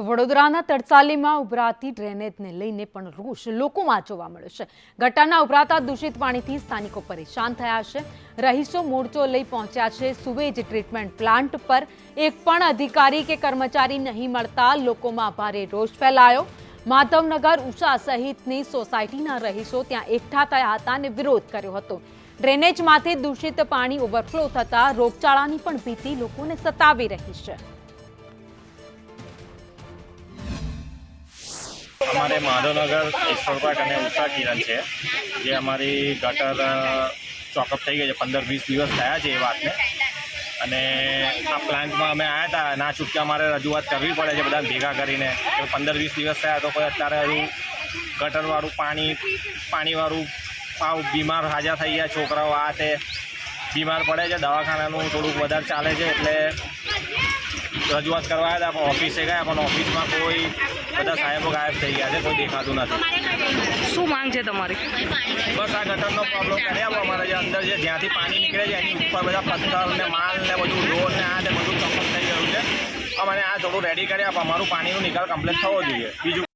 તો વડોદરાના તડસાલીમાં ઉભરાતી ડ્રેનેજને લઈને પણ રોષ લોકોમાં જોવા મળ્યો છે. ગટરના ઉભરાતા દૂષિત પાણીથી સ્થાનિકો પરેશાન થયા છે. રહીશો મોરચો લઈ પહોંચ્યા છે સુવેજ ટ્રીટમેન્ટ પ્લાન્ટ પર. એક પણ અધિકારી કે કર્મચારી નહીં મળતા લોકોમાં ભારે રોષ ફેલાયો. માધવનગર ઉષા સહિતની સોસાયટીના રહીશો ત્યાં એકઠા થયા હતા અને વિરોધ કર્યો હતો. ડ્રેનેજમાંથી દૂષિત પાણી ઓવરફ્લો થતાં રોગચાળાની પણ ભીતિ લોકોને સતાવી રહી છે. અમારે માધવનગર ઈશ્વર અને ઉષા કિરણ છે, જે અમારી ગટર ચોકઅપ થઈ ગઈ છે. પંદર વીસ દિવસ થયા છે એ વાતને. અને આ પ્લાન્ટમાં અમે આવ્યા હતા ના છૂટકે અમારે રજૂઆત કરવી પડે છે બધા ભેગા કરીને. પંદર વીસ દિવસ થયા તો કોઈ અત્યારે હજુ ગટરવાળું પાણી, પાણીવાળું પાવ બીમાર હાજા થઈ ગયા છોકરાઓ. આ તે બીમાર પડે છે. દવાખાનાનું થોડુંક વધારે ચાલે છે એટલે રજૂઆત કરવા આવ્યા હતા પણ ઓફિસે ગયા પણ ઓફિસમાં કોઈ બધા સાહેબો ગાયબ થઈ ગયા છે કોઈ દેખાતું નથી. શું માંગ છે તમારી? બસ આ ગટરનો પ્રોબ્લેમ કરી આપો અમારે જે અંદર જે જ્યાંથી પાણી નીકળે છે એની ઉપર બધા પથ્થર ને માલ ને બધું લોન ને આ ને બધું કમ્પ્લીટ થઈ ગયું છે. અમારે આ થોડું રેડી કરી આપો અમારું પાણીનું નિકાલ કમ્પ્લીટ થવો જોઈએ. બીજું